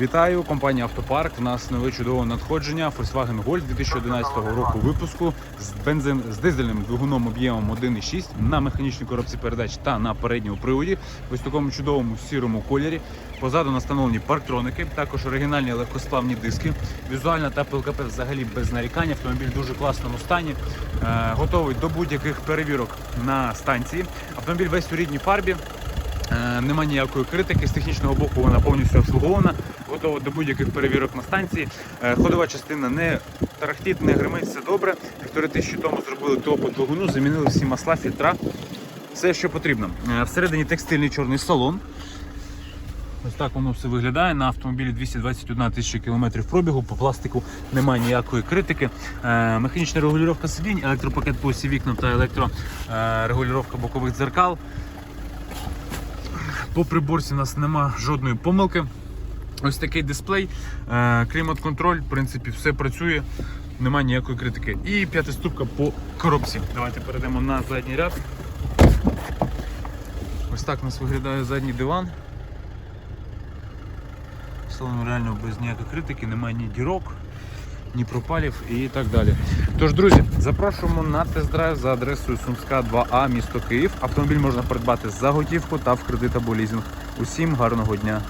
Вітаю, компанія Автопарк. У нас нове чудове надходження Volkswagen Golf 2011 року випуску з бензин з дизельним двигуном об'ємом 1,6 на механічній коробці передач та на передньому приводі. Ось такому чудовому сірому кольорі. Позаду настановлені парктроники, також оригінальні легкосплавні диски. Візуальна та ПЛКП взагалі без нарікань. Автомобіль в дуже класному стані. Е, готовий до будь-яких перевірок на станції. Автомобіль весь у рідній фарбі. Е, Нема ніякої критики з технічного боку, вона повністю обслугована, готова до будь-яких перевірок на станції. Е, Ходова частина не тарахтить, не гримить, все добре. Півтори тисячі тому зробили ТО по двигуну, замінили всі масла, фільтра, все, що потрібно. Е, Всередині текстильний чорний салон. Ось так воно все виглядає. На автомобілі 221 тисяча кілометрів пробігу. По пластику немає ніякої критики. Е, механічна регулювання сидінь, електропакет по осі вікна та електрорегулювання бокових дзеркал. По приборці у нас нема жодної помилки. Ось такий дисплей, е, клімат-контроль, в принципі, все працює, немає ніякої критики. І п'ятиступка по коробці. Давайте перейдемо на задній ряд. Ось так у нас виглядає задній диван. Салон реально без ніякої критики, немає ні дірок, ні пропалів і так далі. Тож, друзі, запрошуємо на тест-драйв за адресою Сумська 2А, місто Київ. Автомобіль можна придбати за готівку та в кредит або лізинг. Усім гарного дня!